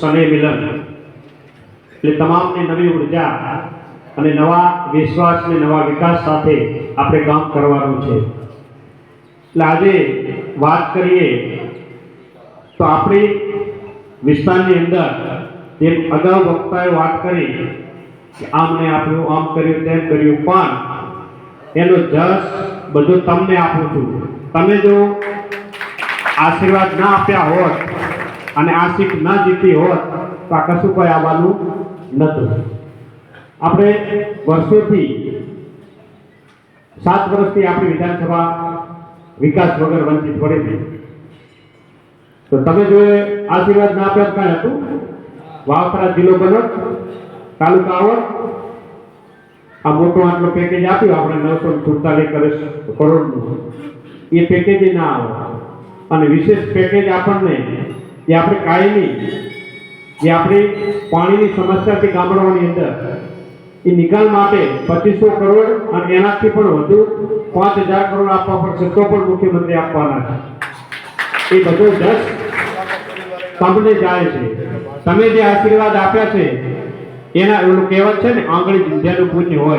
સને મિલન. એટલે તમામને નવી ઊર્જા અને નવા વિશ્વાસ અને નવા વિકાસ સાથે આપણે કામ કરવાનું છે. એટલે આજે વાત કરીએ તો આપણી વિસ્તારની અંદર જેમ અગાઉ વક્તાએ વાત કરી કે આમને આપ્યું આમ કર્યું, તેમ કર્યું, પણ એનો જસ બધું તમને આપું છું. તમે જો આશીર્વાદ ના આપ્યા હોત અને આ સીટ ન જીતી હોત તો આ કશું કોઈ આવવાનું નહોતું. આપણે વર્ષોથી સાત વર્ષથી આપણી વિધાનસભા વિકાસ વગર વંચિત પડી હતી તો તમે જો આશીર્વાદ ના આપ્યા કાંઈ હતું? વાવપરા જિલ્લો બનો તાલુકા આવડ. આ મોટો આટલો પેકેજ આપ્યો, આપણે નવસો સુડતાલીસ કરોડનું એ પેકેજ ના આવે. અને વિશેષ પેકેજ આપણને જે આપણે કાયમી જે આપણી પાણીની સમસ્યા છે ગામડાઓની અંદર. એ નિકાલ માટે પચીસો કરોડ અને એનાથી પણ વધુ પાંચ હજાર કરોડ આપવા પડશે તો પણ મુખ્યમંત્રી આપવાના છે. એ બધો દસ તમને જાય છે. તમે જે આશીર્વાદ આપ્યા છે, એના એનું કહેવત છે ને, આંગળી વિદ્યાનું પુણ્ય હોય.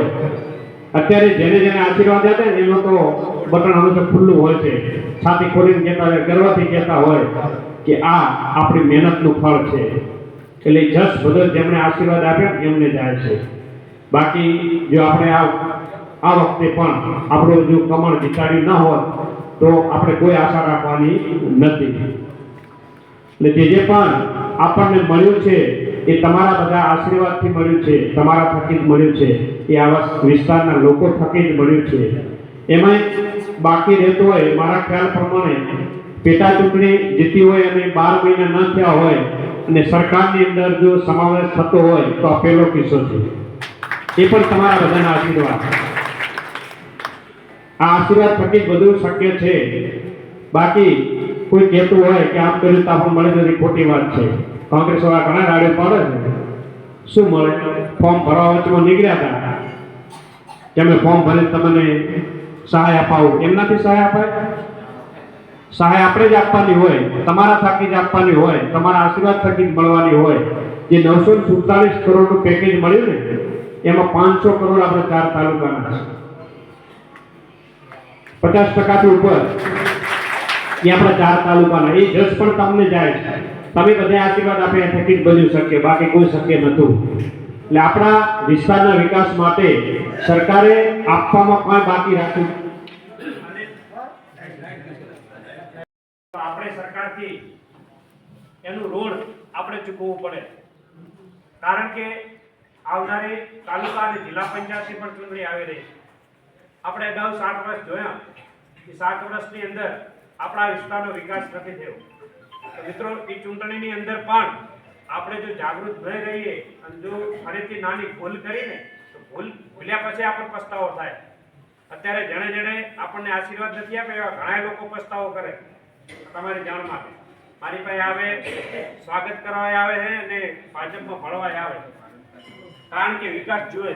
અત્યારે જેને જેને આશીર્વાદ આપ્યા ને એનો તો બટન હંમેશા ખુલ્લું હોય છે. છાતી ખોલીને કહેતા હોય, ગર્વથી કહેતા હોય. કે આ આપણી મહેનતનું ફળ છે. એટલે જસ બધો જેમણે આશીર્વાદ આપ્યા એમને જાય છે. બાકી જો આપણે આ આ વખતે પણ આપણો જો કમળ વિચાર્યું ન હોત, તો આપણે કોઈ આશા રાખવાની નથી. એટલે જે જે પણ આપણને મળ્યું છે, એ તમારા બધા આશીર્વાદથી મળ્યું છે, તમારા થકી જ મળ્યું છે. એ આવા વિસ્તારના લોકો થકી જ મળ્યું છે. એમાં બાકી રહેતું હોય મારા ખ્યાલ પ્રમાણે પેટા ચૂંટણી જીતી હોય અને બાર મહિના ન થયા હોય અને સરકારની અંદર જો સમાવેશ થતો હોય તો આ પહેલો કિસ્સો છે. એ પણ તમારા બધાના આશીર્વાદ. આ આશીર્વાદ થકી બધું શક્ય છે. બાકી કોઈ કહેતું હોય કે આમ કર્યું તો મળે નથી ખોટી વાત છે. કોંગ્રેસ વાળા ઘણા રાડે પડે છે. શું મળે? ફોર્મ ભરવા વચમાં નીકળ્યા હતા. કે અમે ફોર્મ ભરે તમને સહાય અપાવું? એમનાથી સહાય અપાય? સહાય આપણે જ આપવાની હોય, તમારા થકી જ આપવાની હોય, તમારા આશીર્વાદ થકી જ મળવાની હોય. જે નવસો સુડતાલીસ કરોડનું પેકેજ મળ્યું ને, એમાં પાંચસો કરોડ આપણે ચાર તાલુકાના પચાસ ટકાથી ઉપર. એ આપણા ચાર તાલુકાના. એ જસ પણ તમને જાય છે. તમે બધા આશીર્વાદ આપે થકી જ બની શક્ય બાકી કોઈ શક્ય નહોતું. એટલે આપણા વિસ્તારના વિકાસ માટે સરકારે આપવામાં કોઈ બાકી રાખ્યું આપણે સરકારથી એનું ઋણ આપણે ચૂકવવું પડે. કારણ કે આવનારી તાલુકા અને જિલ્લા પંચાયતની પણ ચૂંટણી આવી રહી છે. આપણે અગાઉ સાત વર્ષ જોયા. કે સાત વર્ષની અંદર આપણા વિસ્તારનો વિકાસ નથી થયો. મિત્રો, એ ચૂંટણીની અંદર પણ આપણે જો જાગૃત થઈ રહીએ અને જો ફરીથી નાની ભૂલ કરીને, તો ભૂલ ભૂલ્યા પછી આપણને પસ્તાવો થાય. અત્યારે જણે જણે આપણને આશીર્વાદ નથી આપ્યા, એવા ઘણા લોકો પસ્તાવો કરે. તમારી જાણ માટે. મારી પાસે આવે, સ્વાગત કરવા આવે છે અને ભાજપમાં ભળવા આવે કારણ કે વિકાસ જોઈએ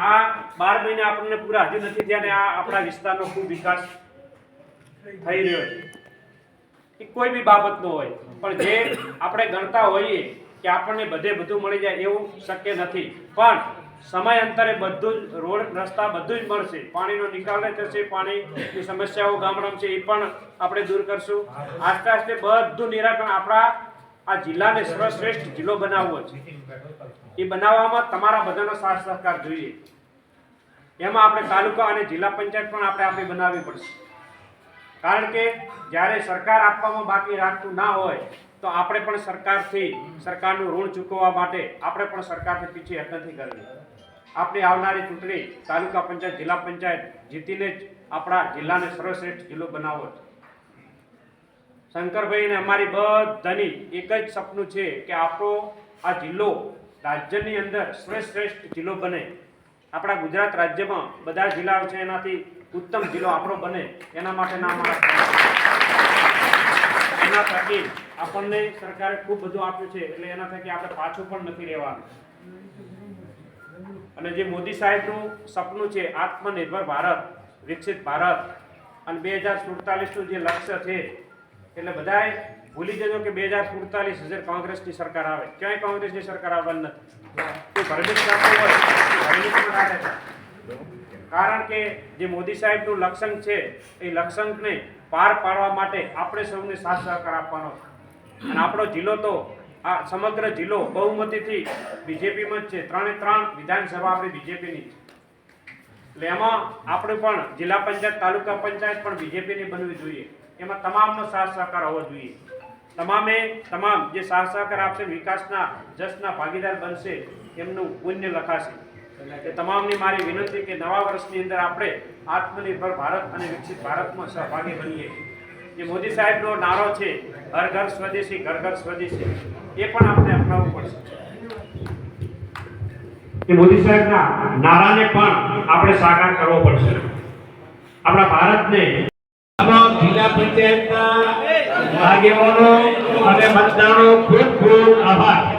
આ બાર મહિના આપણને પૂરા હજી નથી ને આ આપણા વિસ્તારનો ખૂબ વિકાસ થઈ રહ્યો છે. એ કોઈ બી બાબતનો હોય. પણ જે આપણે ગણતા હોઈએ કે આપણને બધે બધું મળી જાય એવું શક્ય નથી. પણ સમય અંતરે બધું જ, રોડ, રસ્તા બધું જ મળશે. પાણીનો નિકાલ થશે, પાણીની સમસ્યાઓ ગામડામાં છે એ પણ આપણે દૂર કરશું. આસ્તે આસ્તે બધું નિરાકરણ આપણા આ જિલ્લાને સર્વશ્રેષ્ઠ જિલ્લો બનાવવો છે એ બનાવવામાં તમારા બધાનો સાથ સહકાર જોઈએ. એમાં આપણે તાલુકા અને જિલ્લા પંચાયત પણ આપણે આપણે બનાવવી પડશે. કારણ કે જ્યારે સરકાર આપવામાં બાકી રાખતું ના હોય તો આપણે પણ સરકારથી, સરકારનું ઋણ ચૂકવવા માટે આપણે પણ સરકારથી પીછેહટ નથી કરવી. આપણી આવનારી ચૂંટણી તાલુકા પંચાયત, જિલ્લા પંચાયત જીતીને જ આપણા જિલ્લાને સર્વશ્રેષ્ઠ જિલ્લો બનાવવો છે. શંકરભાઈ અમારી બધાની એક જ સપનું છે કે આપણો આ જિલ્લો રાજ્યની અંદર શ્રેષ્ઠ જિલ્લો બને. આપણા ગુજરાત રાજ્યમાં બધા જિલ્લાઓ છે એનાથી ઉત્તમ જિલ્લો આપણો બને. એના માટેના અમારા એના થકી આપણને સરકારે ખૂબ બધું આપ્યું છે, એટલે એના થકી આપણે પાછું પણ નથી રહેવાનું. અને જે મોદી સાહેબનું સપનું છે, આત્મનિર્ભર ભારત, વિકસિત ભારત, અને બે હજાર સુડતાલીસનું જે લક્ષ્ય છે, એટલે બધાએ ભૂલી જજો કે બે હજાર સુડતાલીસ હજાર કોંગ્રેસની સરકાર આવે. ક્યાંય કોંગ્રેસની સરકાર આવવાની નથી. ભરમિત કરતો હોય ભરમિત રાખે છે. કારણ કે જે મોદી સાહેબનું લક્ષણ છે, એ લક્ષણને પાર પાડવા માટે આપણે સૌને સાથ સહકાર આપવાનો અને આપણો જિલ્લો તો આ સમગ્ર જિલ્લો બહુમતીથી બીજેપીમાં જ છે. ત્રણે ત્રણ વિધાનસભા આપણી બીજેપીની છે. એટલે એમાં આપણે પણ જિલ્લા પંચાયત, તાલુકા પંચાયત પણ બીજેપીની બનવી જોઈએ. એમાં તમામનો સાથ સહકાર હોવો જોઈએ. તમામે તમામ જે સાથ સહકાર આપશે, વિકાસના જસના ભાગીદાર બનશે, એમનું પુણ્ય લખાશે. એ તમામની મારી વિનંતી કે નવા વર્ષની અંદર આપણે આત્મનિર્ભર ભારત અને વિકસિત ભારતમાં સહભાગી બનીએ. જે મોદી સાહેબનો નારો છે ઘર ઘર સ્વદેશી ઘર ઘર સ્વદેશી એ પણ આપણે અપનાવવું પડશે. કે મોદી સાહેબના નારાને પણ આપણે સાકાર કરવો પડશે. આપણા ભારતને તમામ જિલ્લા પંચાયતના આગેવાનો અને મતદારો ખૂબ ખૂબ આભાર.